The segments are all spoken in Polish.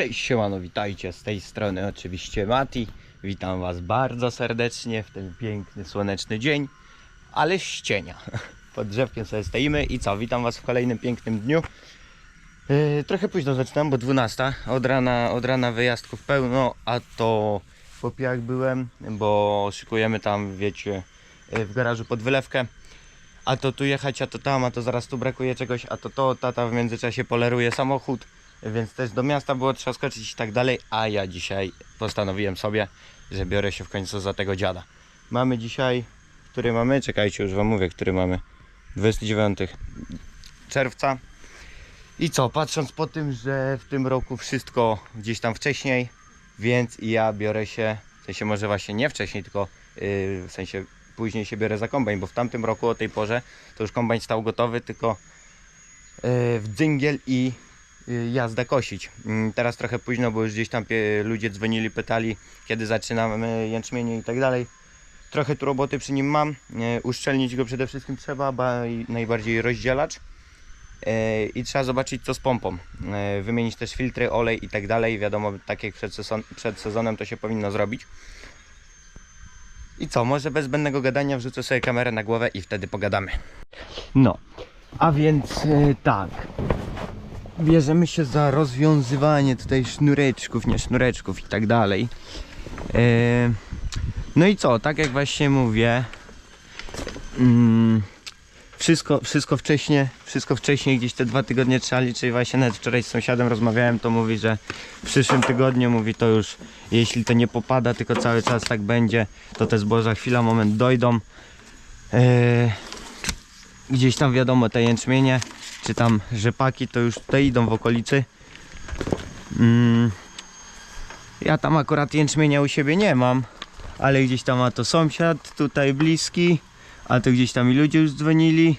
Cześć, siemano, witajcie z tej strony oczywiście Mati. Witam Was bardzo serdecznie w ten piękny, słoneczny dzień, ale ścienia. Pod drzewkiem sobie stoimy i co, witam Was w kolejnym pięknym dniu. Yy, trochę późno zaczynam, bo 12. Od rana, od rana wyjazdków pełno, a to po pijak byłem, bo szykujemy tam, wiecie, yy, w garażu pod wylewkę. A to tu jechać, a to tam, a to zaraz tu brakuje czegoś, a to to, tata w międzyczasie poleruje samochód więc też do miasta było trzeba skoczyć i tak dalej, a ja dzisiaj postanowiłem sobie, że biorę się w końcu za tego dziada. Mamy dzisiaj, który mamy, czekajcie już wam mówię, który mamy, 29 czerwca. I co, patrząc po tym, że w tym roku wszystko gdzieś tam wcześniej, więc ja biorę się, w sensie może właśnie nie wcześniej, tylko yy, w sensie później się biorę za kombajn, bo w tamtym roku o tej porze to już kombajn stał gotowy, tylko yy, w dzyngel i y, jazdę kosić. Mm, Teraz trochę późno, bo już gdzieś tam ludzie dzwonili, pytali, kiedy zaczynamy jęczmienie i tak dalej. Trochę tu roboty przy nim mam. E, Uszczelnić go przede wszystkim trzeba, najbardziej rozdzielacz. E, I trzeba zobaczyć co z pompą. Wymienić też filtry, olej i tak dalej. Wiadomo, tak jak przed, sezon- przed sezonem to się powinno zrobić. I co, może bez zbędnego gadania wrzucę sobie kamerę na głowę i wtedy pogadamy. No, a więc tak bierzemy się za rozwiązywanie tutaj sznureczków, nie sznureczków i tak dalej. E, No i co, tak jak właśnie mówię, mm, wszystko, wszystko wcześniej, wszystko wcześniej, gdzieś te dwa tygodnie trzeba liczyć. Właśnie nawet wczoraj z sąsiadem rozmawiałem, to mówi, że w przyszłym tygodniu mówi to już, jeśli to nie popada, tylko cały czas tak będzie, to te zboża chwila, moment dojdą. E, gdzieś tam wiadomo te jęczmienie czy tam rzepaki to już tutaj idą w okolicy. Mm. Ja tam akurat jęczmienia u siebie nie mam, ale gdzieś tam ma to sąsiad tutaj bliski, a to gdzieś tam i ludzie już dzwonili.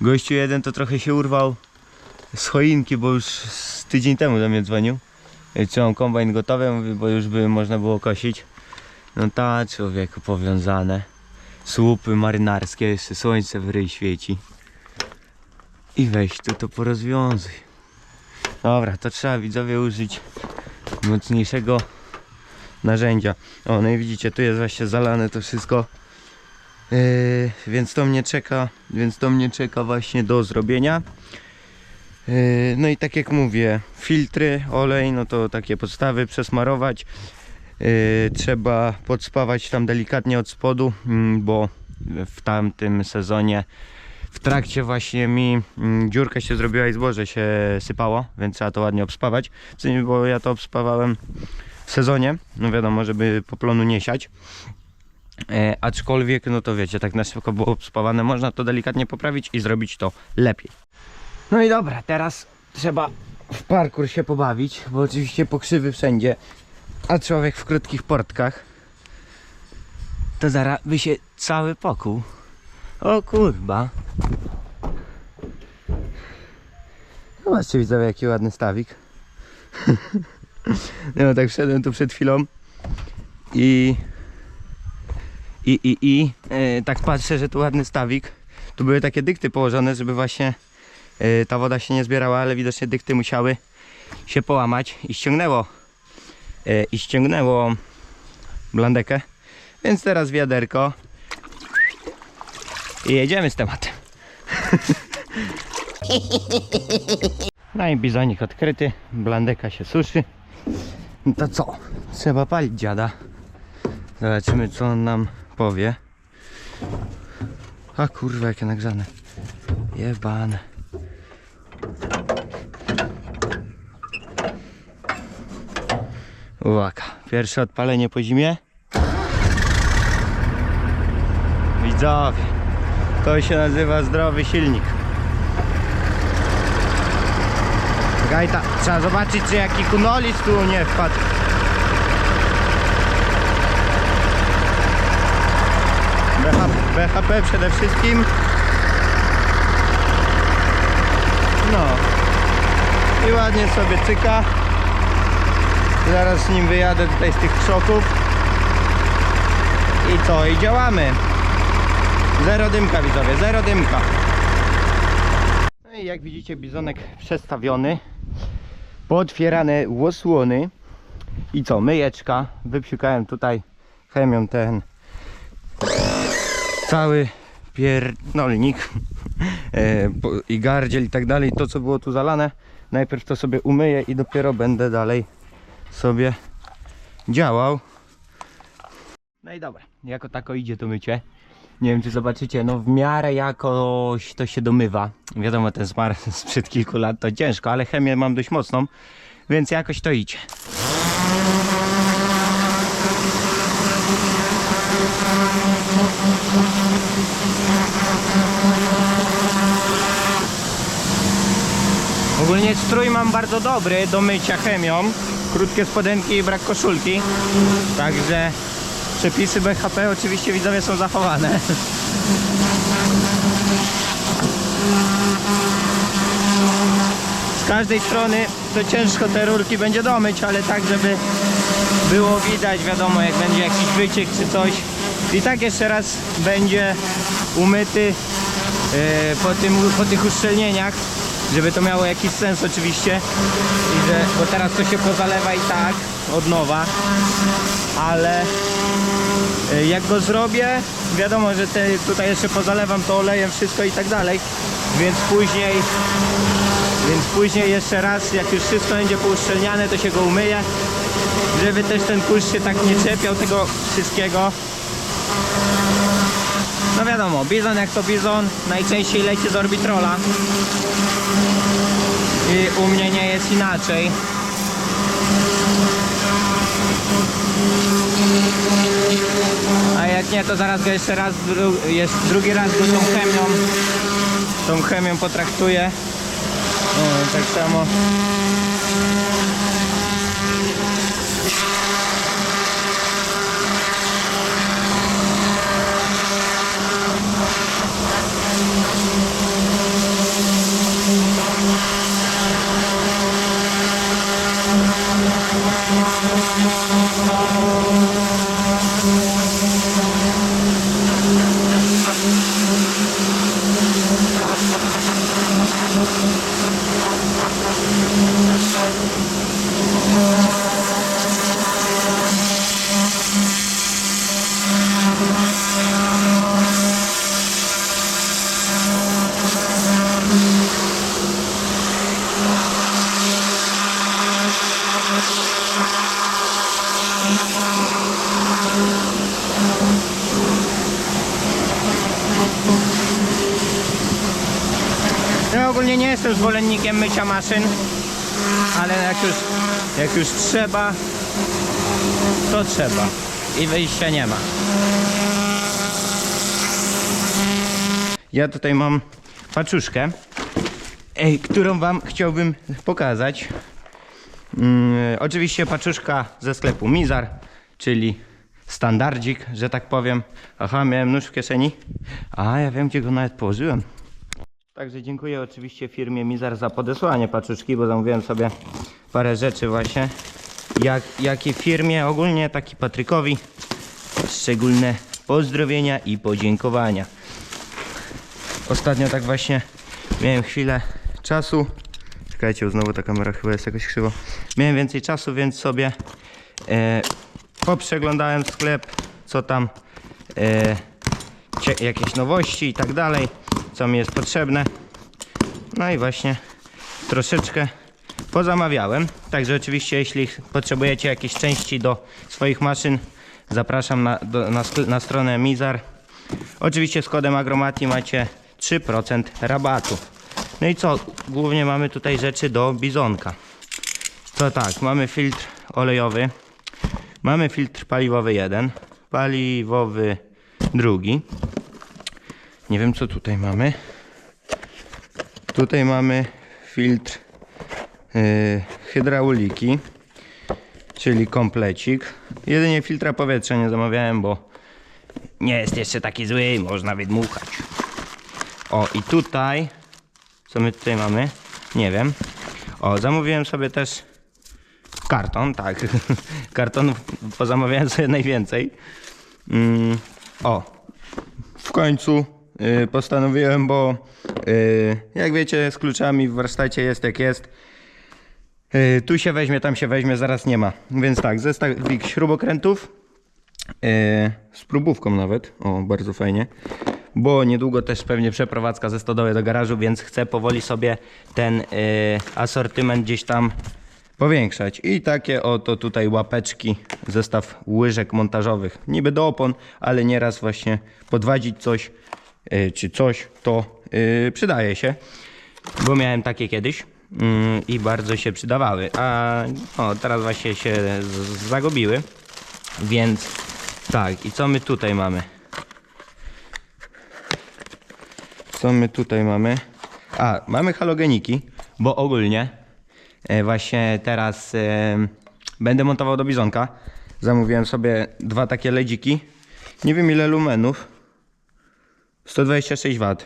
Gościu jeden to trochę się urwał z choinki, bo już z tydzień temu do mnie dzwonił. Czy mam kombajn gotowy, bo już by można było kosić. No ta człowieku powiązane. Słupy marynarskie, słońce w ryj świeci. I weź tu to porozwiązuj. Dobra, to trzeba widzowie użyć mocniejszego narzędzia. O, no i widzicie, tu jest właśnie zalane to wszystko. Yy, więc to mnie czeka, więc to mnie czeka właśnie do zrobienia. Yy, no i tak jak mówię, filtry, olej, no to takie podstawy przesmarować. Yy, trzeba podspawać tam delikatnie od spodu, mm, bo w tamtym sezonie w trakcie właśnie mi mm, dziurka się zrobiła i zboże się sypało, więc trzeba to ładnie obspawać. W sensie, bo ja to obspawałem w sezonie, no wiadomo, żeby poplonu nie siać. E, aczkolwiek, no to wiecie, tak na szybko było obspawane, można to delikatnie poprawić i zrobić to lepiej. No i dobra, teraz trzeba w parkour się pobawić, bo oczywiście pokrzywy wszędzie, a człowiek w krótkich portkach to zaraz by się cały pokół. O kurba. Zobaczcie widzowie jaki ładny stawik. no tak wszedłem tu przed chwilą i i i i e, tak patrzę, że tu ładny stawik. Tu były takie dykty położone, żeby właśnie e, ta woda się nie zbierała, ale widocznie dykty musiały się połamać i ściągnęło e, i ściągnęło blandekę. Więc teraz wiaderko i jedziemy z tematem. No i bizonik odkryty, blandeka się suszy. No to co? Trzeba palić dziada. Zobaczymy co on nam powie. A kurwa jakie nagrzane. Jebane. Uwaga, pierwsze odpalenie po zimie. Widzowie, to się nazywa zdrowy silnik. Gajta, trzeba zobaczyć czy jaki kunolis tu nie wpadł. BHP, BHP przede wszystkim. No. I ładnie sobie cyka. Zaraz z nim wyjadę tutaj z tych krzoków. I co? I działamy. Zero dymka widzowie, zero dymka. No i jak widzicie bizonek przestawiony. pootwierane łosłony i co, myjeczka, wypsiukałem tutaj chemią ten cały pierdolnik e, po- i gardziel i tak dalej, to co było tu zalane, najpierw to sobie umyję i dopiero będę dalej sobie działał. No i dobra, jako tako idzie to mycie. Nie wiem czy zobaczycie, no w miarę jakoś to się domywa. Wiadomo ten smar sprzed kilku lat to ciężko, ale chemię mam dość mocną, więc jakoś to idzie. Ogólnie strój mam bardzo dobry do mycia chemią. Krótkie spodenki i brak koszulki. Także przepisy BHP oczywiście widzowie są zachowane. Z każdej strony to ciężko te rurki będzie domyć, ale tak żeby było widać, wiadomo jak będzie jakiś wyciek czy coś. I tak jeszcze raz będzie umyty e, po, tym, po tych uszczelnieniach, żeby to miało jakiś sens oczywiście. I że, bo teraz to się pozalewa i tak od nowa, ale e, jak go zrobię, wiadomo, że te, tutaj jeszcze pozalewam to olejem wszystko i tak dalej, więc później więc później jeszcze raz, jak już wszystko będzie pouszczelniane, to się go umyje, żeby też ten kurz się tak nie czepiał tego wszystkiego. No wiadomo, bizon jak to bizon, najczęściej leci z orbitrola. I u mnie nie jest inaczej. A jak nie, to zaraz go jeszcze raz, dru- drugi raz go tą chemią, tą chemią potraktuję. No, tak samo. Ja ogólnie nie jestem zwolennikiem mycia maszyn, ale jak już, jak już trzeba, to trzeba. I wyjścia nie ma. Ja tutaj mam paczuszkę, ej, którą wam chciałbym pokazać. Mm, oczywiście paczuszka ze sklepu Mizar, czyli standardzik, że tak powiem. Aha, miałem nóż w kieszeni. A, ja wiem, gdzie go nawet położyłem. Także dziękuję oczywiście firmie Mizar za podesłanie paczuszki, bo zamówiłem sobie parę rzeczy właśnie. Jak, jakie firmie, ogólnie taki Patrykowi szczególne pozdrowienia i podziękowania. Ostatnio tak właśnie miałem chwilę czasu. Czekajcie, znowu ta kamera chyba jest jakoś krzywo. Miałem więcej czasu, więc sobie e, poprzeglądałem sklep, co tam e, jakieś nowości i tak dalej, co mi jest potrzebne. No i właśnie troszeczkę pozamawiałem. Także oczywiście jeśli potrzebujecie jakieś części do swoich maszyn, zapraszam na, do, na, na stronę Mizar. Oczywiście z kodem Agromati macie 3% rabatu. No i co? Głównie mamy tutaj rzeczy do bizonka. To tak, mamy filtr olejowy, mamy filtr paliwowy jeden, paliwowy drugi. Nie wiem co tutaj mamy. Tutaj mamy filtr yy, hydrauliki, czyli komplecik. Jedynie filtra powietrza nie zamawiałem, bo nie jest jeszcze taki zły, można wydmuchać. O i tutaj, co my tutaj mamy? Nie wiem. O, zamówiłem sobie też karton, tak. Karton pozamawiałem sobie najwięcej. Mm, o, w końcu y, postanowiłem, bo y, jak wiecie, z kluczami w warsztacie jest jak jest. Yy, tu się weźmie, tam się weźmie, zaraz nie ma. Więc tak, zestawik śrubokrętów. Z próbówką nawet. O, bardzo fajnie. Bo niedługo też pewnie przeprowadzka ze stodoły do garażu, więc chcę powoli sobie ten asortyment gdzieś tam powiększać. I takie oto tutaj łapeczki, zestaw łyżek montażowych. Niby do opon, ale nieraz właśnie podwadzić coś czy coś, to yy, przydaje się. Bo miałem takie kiedyś mm, i bardzo się przydawały. A o, teraz właśnie się zagubiły. Więc tak, i co my tutaj mamy? Co my tutaj mamy? A, mamy halogeniki, bo ogólnie e, właśnie teraz e, będę montował do bizonka. Zamówiłem sobie dwa takie ledziki. Nie wiem ile lumenów. 126 W.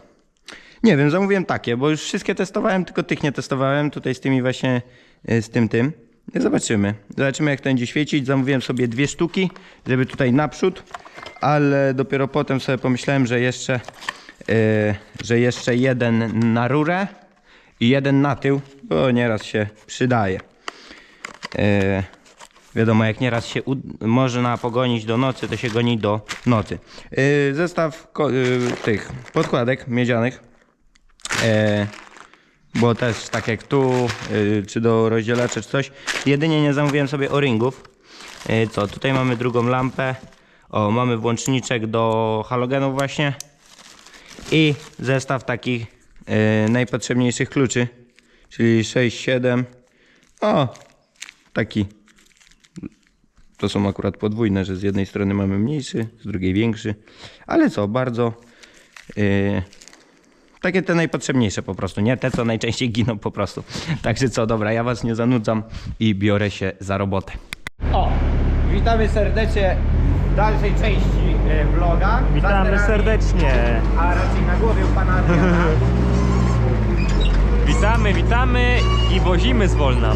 Nie wiem, zamówiłem takie, bo już wszystkie testowałem, tylko tych nie testowałem. Tutaj z tymi właśnie, e, z tym, tym. Zobaczymy. Zobaczymy jak to będzie świecić. Zamówiłem sobie dwie sztuki, żeby tutaj naprzód, ale dopiero potem sobie pomyślałem, że jeszcze, e, że jeszcze jeden na rurę i jeden na tył, bo nieraz się przydaje. E, wiadomo, jak nieraz się można pogonić do nocy, to się goni do nocy. E, zestaw e, tych podkładek miedzianych. E, bo też tak jak tu, y, czy do rozdzielaczy, czy coś. Jedynie nie zamówiłem sobie o-ringów. Y, co, tutaj mamy drugą lampę. O, mamy włączniczek do halogenów właśnie. I zestaw takich y, najpotrzebniejszych kluczy. Czyli 6, 7. O, taki. To są akurat podwójne, że z jednej strony mamy mniejszy, z drugiej większy. Ale co, bardzo... y, takie te najpotrzebniejsze po prostu, nie te, co najczęściej giną po prostu. Także co, dobra, ja was nie zanudzam i biorę się za robotę. O, witamy serdecznie w dalszej części e, vloga. Witamy sterami, serdecznie. A raczej na głowie u pana Adriana. Witamy, witamy i wozimy z Wolna.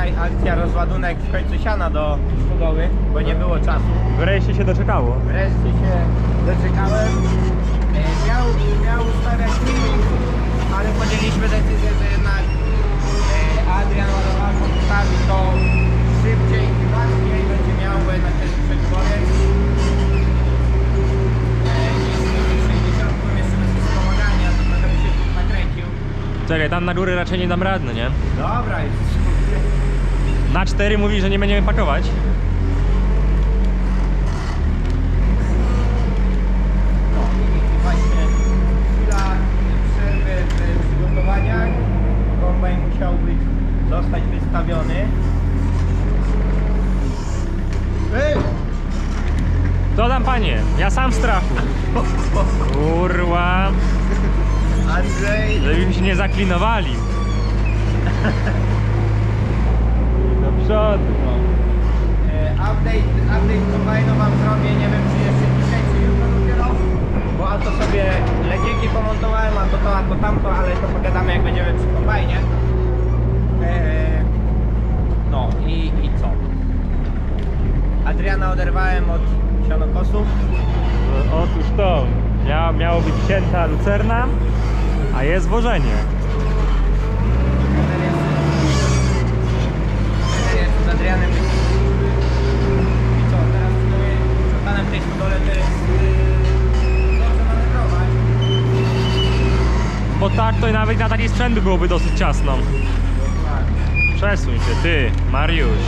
Dzisiaj akcja rozładunek w końcu siana do szkoły, bo nie było czasu. Wreszcie się doczekało. Wreszcie się doczekałem. E, Miał, miał ustawiać filmik, ale podjęliśmy decyzję, że jednak e, Adrian ładowarką postawi to szybciej i łatwiej będzie miał, bo jednak to jest przegłowiec. Niż 60 jeszcze bez wspomagania, to trochę by się tu nakręcił. Czekaj, tam na górę raczej nie dam rady, nie? Dobra, już. Na cztery mówi, że nie będziemy pakować. Zostać wystawiony. Ej! Tam panie? Ja sam w strachu. Kurwa. Andrzej! Żebyśmy się nie zaklinowali. Do przodu. E, update, update kombajnu wam zrobię, nie wiem czy jeszcze dzisiaj, czy jutro dopiero. Bo a to sobie ledziki pomontowałem, a to to, a to tamto, ale to pogadamy jak będziemy przy kombajnie. E, no i, i co? Adriana oderwałem od sianokosów. Otóż to. Mia, miało być cięta lucerna, a jest wożenie. Trener jest, trener jest z Adrianem. I co, teraz z panem w tej stodole to jest yy, dobrze manewrować. Bo tak to nawet na taki sprzęt by byłoby dosyć ciasno. Przesuń się, ty, Mariusz.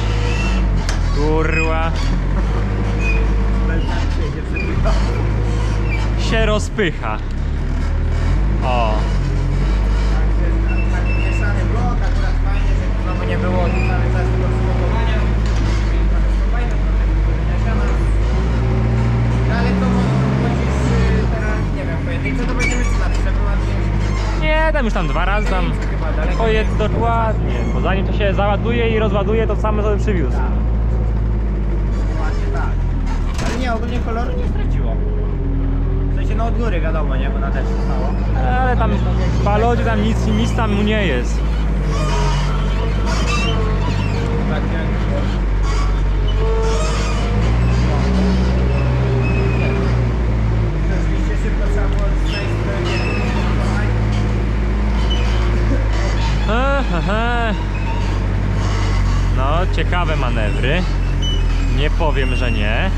Kurwa. Się rozpycha. O. Także taki mieszany blok, akurat fajnie, znowu nie było cały czas tego przygotowania. Mieli trochę kombajnu, trochę wykorzenia siana. No ale to chodzisz y, teraz, to będziemy? Nie, tam już tam dwa razy daleko. Pojedź dokładnie, bo zanim to się załaduje i rozładuje, to same sobie przywiózł. Tak. Właśnie tak. Ale nie, ogólnie koloru nie straciło. W sensie no od góry wiadomo, nie? Bo na deszczu stało. Ale tam w palodzie tam nic, nic tam mu nie jest. Ciekawe manewry. Nie powiem, że nie.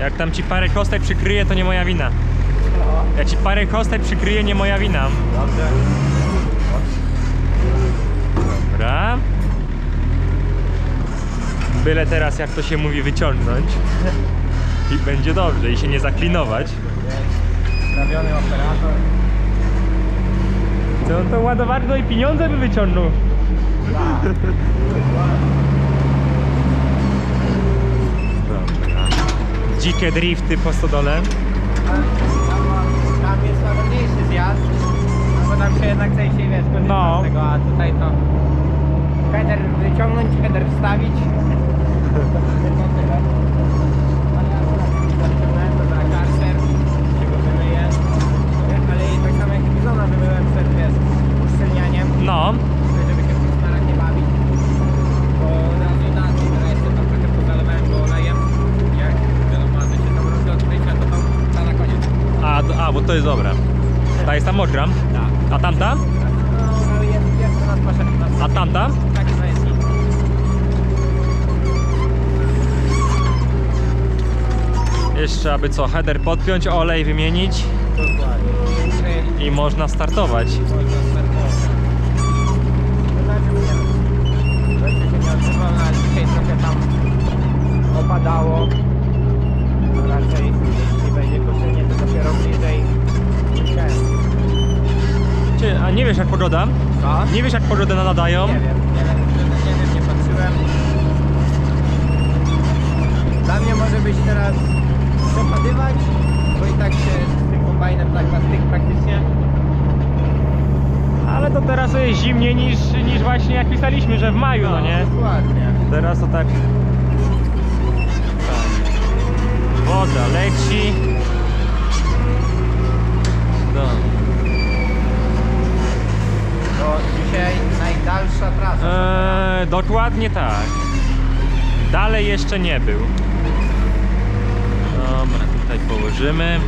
Jak tam ci parę kostek przykryje, to nie moja wina. Jak ci parę kostek przykryje, nie moja wina. Dobrze. Dobra. Byle teraz, jak to się mówi, wyciągnąć. I będzie dobrze, i się nie zaklinować. Sprawiony operator. To, to ładowarko i pieniądze by wyciągnął. Dobra. Dzikie drifty po stodole. Tam jest łagodniejszy zjazd, no bo tam się jednak częściej wiesz, No. z tego, a tutaj to header wyciągnąć, header wstawić. Tylko tyle. Ale ja akurat zaciągnąłem to za karser, się go wymyję. Ale i tak samo jak bizona wymyłem przed, wiesz, uszczelnianiem, No, żeby się w tych smarach nie bawić. Bo razu inaczej, teraz jeszcze tam trochę pozalewałem go olejem. Jak wiadomo, że się tam robi odkrycia, to tam ta na koniec. A, a bo to jest dobra. Ta jest tam mokra. Tak. A tamta? A tamta? Tak, to jest nic. Jeszcze aby co, header podpiąć, olej wymienić i można startować. Dzisiaj trochę tam opadało. Nie wiesz jak pogoda? Co? Nie wiesz jak pogodę nadają? Nie wiem, nie wiem, nie wiem, nie patrzyłem. Dla mnie może być teraz przepadywać, bo i tak się z tym kombajnem tak na styk praktycznie. Ale to teraz jest zimniej niż, niż właśnie jak pisaliśmy, że w maju, no nie? Dokładnie. Teraz to tak. Woda leci. No. To dzisiaj najdalsza trasa. Eee, dokładnie tak. Dalej jeszcze nie był. Dobra, tutaj położymy.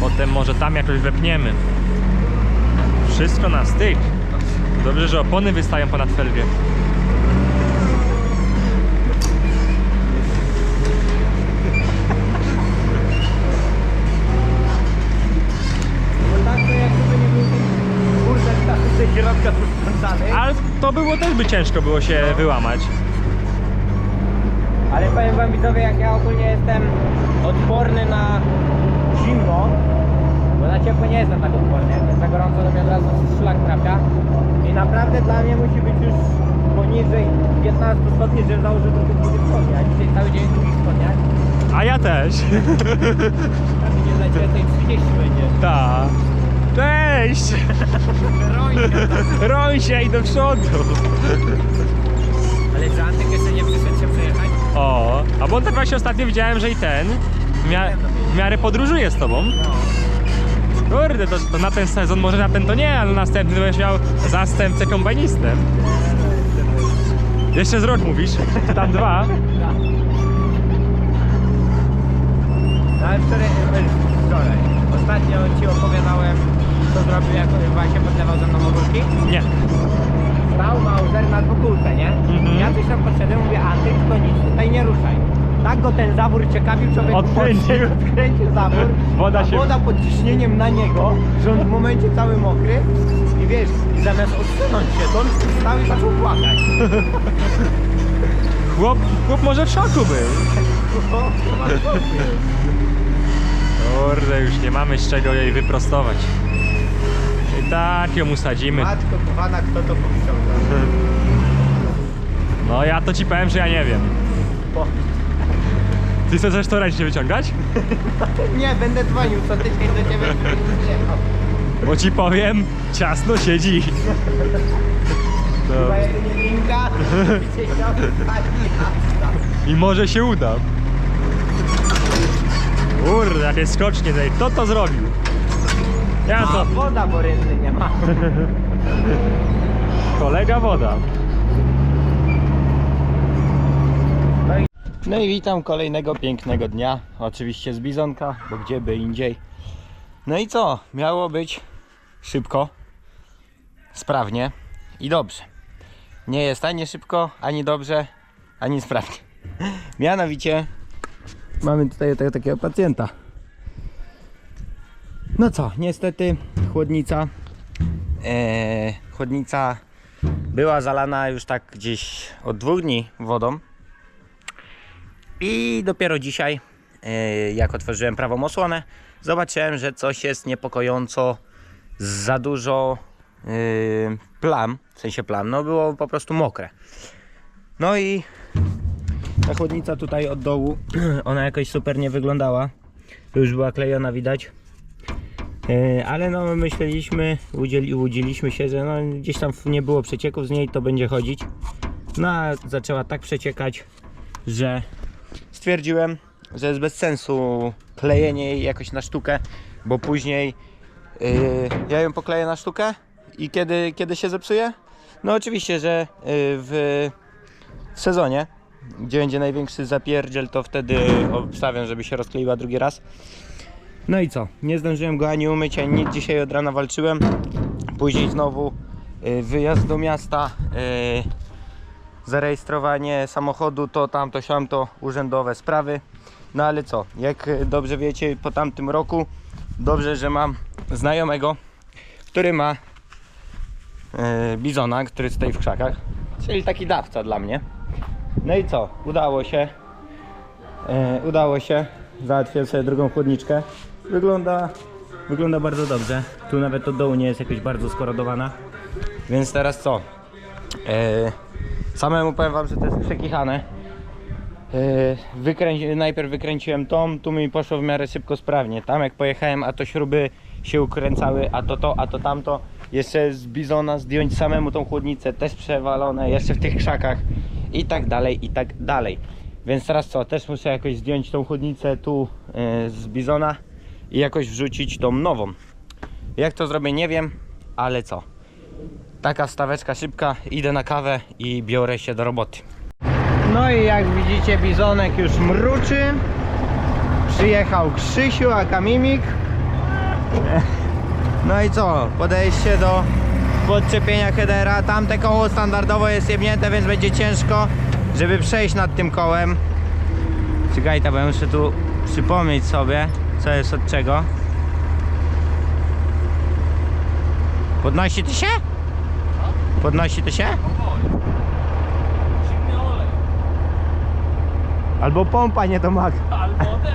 Potem może tam jakoś wepniemy. Wszystko na styk. Dobrze, że opony wystają ponad felgę. Bo tak to jak gdyby nie był ten kurde tak ze środka rozpędzany. Ale to było też by ciężko było się wyłamać. Ale powiem wam widzowie, jak ja ogólnie jestem odporny na zimno, bo na ciepło nie jestem tak odporny, jak jest za gorąco to mnie od razu szlak trafia i naprawdę dla mnie musi być już poniżej 15 stopni, żebym założył tylko długie spodnie, a dzisiaj cały dzień w długich spodniach, A ja też. dla Ciebie tej 30 będzie. Ta. Cześć! Roń się i do przodu. Ale że Antek jeszcze nie przyszedł się przejechać? O, a bo on tak właśnie ostatnio widziałem, że i ten w, mia w miarę podróżuje z tobą. No. Kurde, to, to na ten sezon, może na ten to nie, ale następny będziesz miał zastępcę kombajnistem. Jeszcze z rok mówisz? Czy tam dwa? No ale wczoraj, wczoraj, ostatnio Ci opowiadałem, co zrobił jak właśnie podlewał ze mną ogórki. Nie. Stał Mauser na dwukółce, nie? Mhm. Ja coś tam podszedłem, mówię, a ty tylko nic, tutaj nie ruszaj. Tak go ten zawór ciekawił, człowiek Odkręcił. podszedł, odkręcił zawór, Woda a się- woda pod ciśnieniem na niego, że on w momencie cały mokry i wiesz, i zamiast odsunąć się, to on stał i zaczął płakać. Chłop, chłop może w szoku był. O, chyba spokój. Kurde, już nie mamy z czego jej wyprostować. I tak ją usadzimy. Matko kochana, kto to powiedział? No ja to ci powiem, że ja nie wiem. Bo- Ty chcesz to ręcznie wyciągać? Nie, będę dzwonił co tydzień do ciebie. żebyś przyjechał. Bo ci powiem, ciasno siedzi. Chyba No. jedynie linka, gdzie jazda. I może się uda. Kurde, jakie skocznie tutaj. Kto to zrobił? Ja to. woda, bo rynny nie ma. Kolega woda. No i witam kolejnego pięknego dnia. Oczywiście z Bizonka, bo gdzie by indziej. No i co? Miało być szybko, sprawnie i dobrze. nie jest ani szybko, ani dobrze, ani sprawnie. Mianowicie mamy tutaj takiego pacjenta. No co, niestety chłodnica e, chłodnica była zalana już tak gdzieś od dwóch dni wodą. I dopiero dzisiaj, e, jak otworzyłem prawą osłonę, zobaczyłem, że coś jest niepokojąco za dużo e, plam, w sensie plam, no było po prostu mokre. No i ta chłodnica tutaj od dołu, ona jakoś super nie wyglądała. Już była klejona, widać. E, Ale no myśleliśmy, udzieli, łudziliśmy się, że no, gdzieś tam nie było przecieków z niej, to będzie chodzić. No a zaczęła tak przeciekać, że stwierdziłem, że jest bez sensu klejenie jej jakoś na sztukę, bo później yy, ja ją pokleję na sztukę i kiedy, kiedy się zepsuje? No oczywiście, że yy, w sezonie, gdzie będzie największy zapierdziel, to wtedy obstawiam, żeby się rozkleiła drugi raz. No i co? Nie zdążyłem go ani umyć, ani nic. Dzisiaj od rana walczyłem. Później znowu y, wyjazd do miasta, y, zarejestrowanie samochodu, to tamto, siamto, urzędowe sprawy. No ale co? Jak dobrze wiecie, po tamtym roku dobrze, że mam znajomego, który ma y, bizona, który stoi w krzakach, czyli taki dawca dla mnie. No i co? Udało się. Udało się. Załatwiłem sobie drugą chłodniczkę. Wygląda, wygląda bardzo dobrze. Tu nawet od dołu nie jest jakoś bardzo skorodowana. Więc teraz co? E, samemu powiem wam, że to jest przekichane. E, wykręci, najpierw wykręciłem tą, tu mi poszło w miarę szybko, sprawnie. Tam jak pojechałem, a to śruby się ukręcały, a to to, a to tamto. Jeszcze z bizona zdjąć samemu tą chłodnicę, też przewalone, jeszcze w tych krzakach i tak dalej, i tak dalej. Więc teraz co, też muszę jakoś zdjąć tą chłodnicę tu e, z bizona i jakoś wrzucić tą nową. Jak to zrobię nie wiem, ale co. Taka staweczka szybka, idę na kawę i biorę się do roboty. No i jak widzicie bizonek już mruczy. Przyjechał Krzysiu, a Kamimik. No i co? Podejście do podczepienia headera. Tamte koło standardowo jest jebnięte, więc będzie ciężko, żeby przejść nad tym kołem. Czekaj, bo ja muszę tu przypomnieć sobie, co jest od czego. Podnosi to się? Podnosi to się? Olej. Albo pompa nie domaga. Albo te.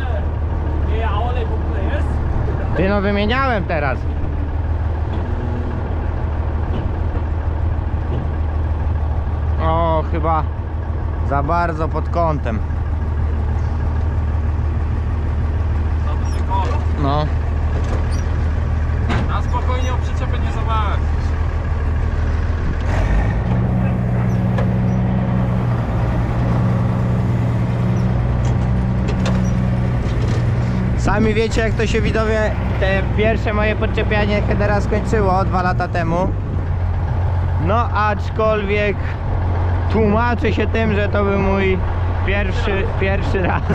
Nie, a olej w ogóle jest? Ty no wymieniałem teraz. O, chyba za bardzo pod kątem. Za duży kolor. No. Na spokojnie o przyczepę nie zobaczysz. Wiecie jak to się widowie te pierwsze moje podczepianie headera skończyło dwa lata temu. No aczkolwiek tłumaczę się tym, że to był mój pierwszy, pierwszy raz.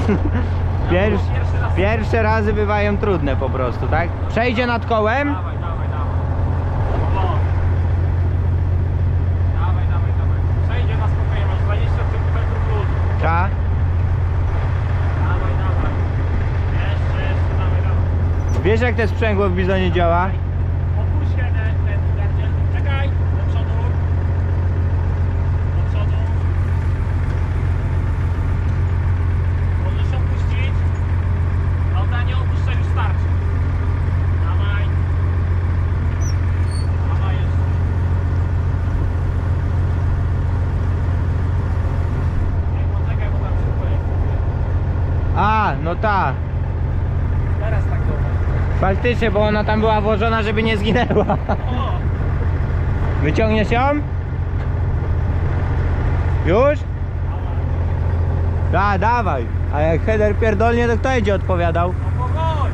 Pierwszy, pierwsze razy bywają trudne po prostu, tak? Przejdzie nad kołem, Dawaj, dawaj, dawaj. O. Dawaj, dawaj, dawaj. Przejdzie na spokojnie, masz 20 cm luzu. ta, Dawaj, dawaj. Jeszcze, jeszcze, dawaj, dawaj. Wiesz jak te sprzęgło w bizonie działa? Opuść ten, ten gardziel. Czekaj, do przodu. Do przodu. Możesz opuścić. Dobra, nie opuszczaj, już starczy. Dawaj. Dawaj jeszcze. Nie, poczekaj, bo tam szybko jest. A, no ta. Teraz tak dobra. Faktycznie, bo ona tam była włożona, żeby nie zginęła. Wyciągniesz ją? Już? Da, dawaj. A jak header pierdolnie, to kto będzie odpowiadał? No.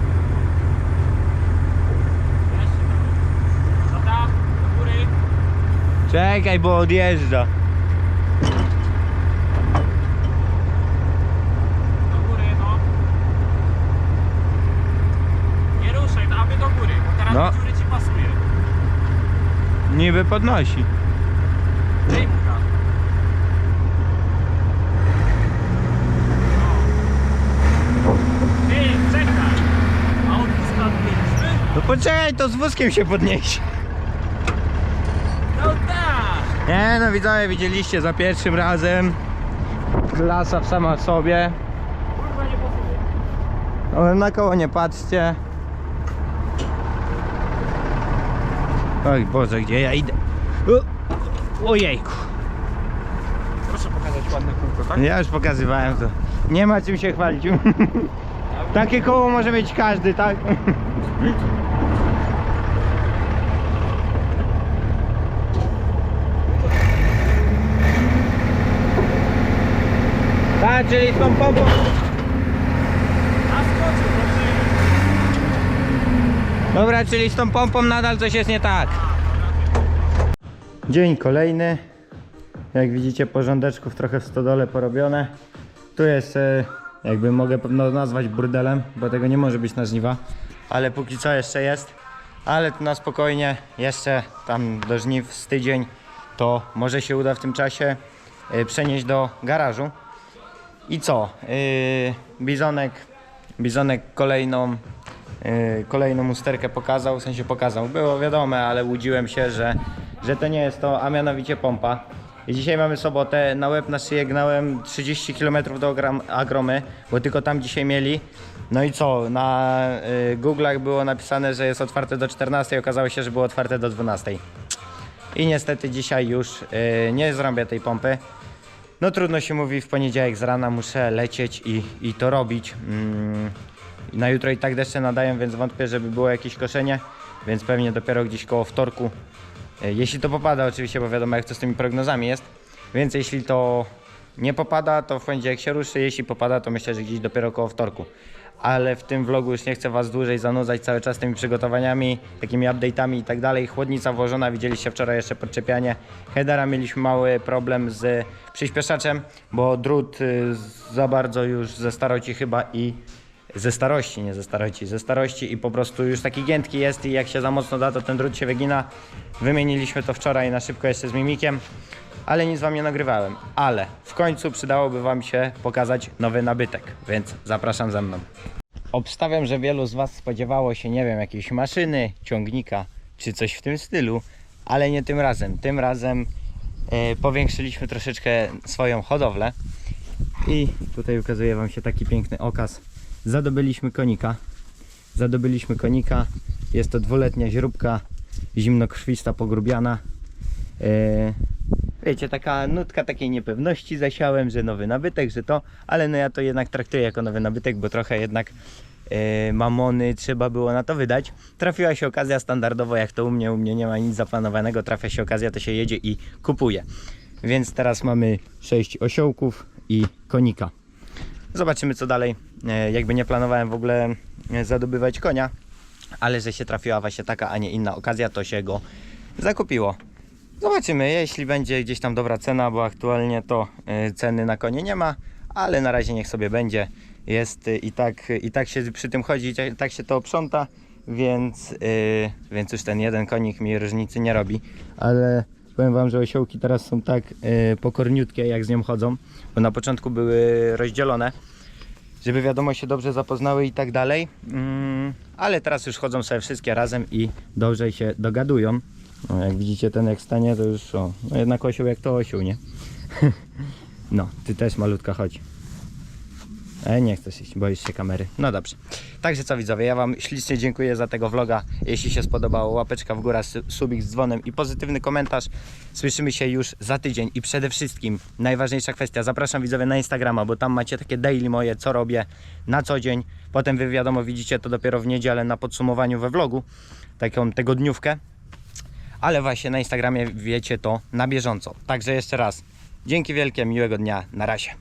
Czekaj, bo odjeżdża. Niby podnosi. Dymka. Ty, czekaj. A? No poczekaj, to z wózkiem się podniesie. No tak. Nie no widzowie, widzieliście za pierwszym razem. Klasa w sama w sobie. Kurwa nie posłuchaj. No, Na koło nie patrzcie. Oj Boże, gdzie ja idę? O, ojejku. Proszę pokazać ładne kółko, tak? Ja już pokazywałem to. Nie ma czym się chwalić. Takie koło może mieć każdy, tak? Tak, czyli z tą pompą. A skoczył, dobrze. Dobra, czyli z tą pompą nadal coś jest nie tak. Dzień kolejny. Jak widzicie porządeczków trochę w stodole porobione. Tu jest, e, jakby mogę pewno nazwać burdelem, bo tego nie może być na żniwa. Ale póki co jeszcze jest. Ale tu na spokojnie, jeszcze tam do żniw z tydzień, to może się uda w tym czasie e, przenieść do garażu. I co? Yy, bizonek, bizonek kolejną, kolejną usterkę pokazał, w sensie pokazał. Było wiadome, ale łudziłem się, że, że to nie jest to, a mianowicie pompa. I dzisiaj mamy sobotę, na łeb na szyję gnałem 30 km do Agromy, bo tylko tam dzisiaj mieli. No i co, na yy, Google'ach było napisane, że jest otwarte do 14, okazało się, że było otwarte do 12. I niestety dzisiaj już yy, nie zrobię tej pompy. No trudno się mówi, w poniedziałek z rana muszę lecieć i, i to robić. Mm, na jutro i tak deszcze nadają, więc wątpię, żeby było jakieś koszenie, więc pewnie dopiero gdzieś koło wtorku. E, Jeśli to popada oczywiście, bo wiadomo jak to z tymi prognozami jest. Więc jeśli to nie popada, to w poniedziałek się ruszy, jeśli popada, to myślę, że gdzieś dopiero koło wtorku. Ale w tym vlogu już nie chcę Was dłużej zanudzać cały czas tymi przygotowaniami, takimi update'ami i tak dalej. Chłodnica włożona, widzieliście wczoraj jeszcze podczepianie. Headera mieliśmy mały problem z przyspieszaczem, bo drut y, za bardzo już ze staroci chyba i ze starości, nie ze staroci, ze starości i po prostu już taki giętki jest i jak się za mocno da, to ten drut się wygina. Wymieniliśmy to wczoraj na szybko jeszcze z Mimikiem, ale nic Wam nie nagrywałem. Ale w końcu przydałoby Wam się pokazać nowy nabytek, więc zapraszam ze mną. Obstawiam, że wielu z Was spodziewało się, nie wiem, jakiejś maszyny, ciągnika czy coś w tym stylu, ale nie tym razem. Tym razem e, powiększyliśmy troszeczkę swoją hodowlę i tutaj ukazuje Wam się taki piękny okaz. Zadobyliśmy konika. Zadobyliśmy konika. Jest to dwuletnia źróbka, zimnokrwista, pogrubiana. E, wiecie, taka nutka takiej niepewności zasiałem, że nowy nabytek, że to, ale no ja to jednak traktuję jako nowy nabytek, bo trochę jednak e, mamony trzeba było na to wydać. Trafiła się okazja standardowo, jak to u mnie, u mnie nie ma nic zaplanowanego, trafia się okazja, to się jedzie i kupuje. Więc teraz mamy 6 osiołków i konika. Zobaczymy co dalej. E, Jakby nie planowałem w ogóle e, zadobywać konia, ale że się trafiła właśnie taka, a nie inna okazja, to się go zakupiło. Zobaczymy, jeśli będzie gdzieś tam dobra cena, bo aktualnie to e, ceny na konie nie ma, ale na razie niech sobie będzie. Jest i tak, i tak się przy tym chodzi, tak- tak się to oprząta, więc, e, więc już ten jeden konik mi różnicy nie robi. Ale powiem Wam, że osiołki teraz są tak e, pokorniutkie, jak z nią chodzą, bo na początku były rozdzielone żeby wiadomo się dobrze zapoznały i tak dalej. Mm, ale teraz już chodzą sobie wszystkie razem i dobrze się dogadują. No, jak widzicie ten jak stanie to już o, no jednak osioł jak to osioł, nie? no, ty też malutka chodź. E, nie chcesz iść, boisz się kamery. No dobrze. Także co widzowie, ja Wam ślicznie dziękuję za tego vloga. Jeśli się spodobało, łapeczka w górę, su- subik z dzwonem i pozytywny komentarz. Słyszymy się już za tydzień i przede wszystkim najważniejsza kwestia, zapraszam widzowie na Instagrama, bo tam macie takie daily moje, co robię na co dzień. Potem wy wiadomo widzicie to dopiero w niedzielę na podsumowaniu we vlogu, taką tygodniówkę. Ale właśnie na Instagramie wiecie to na bieżąco. Także jeszcze raz, dzięki wielkie, miłego dnia, na razie.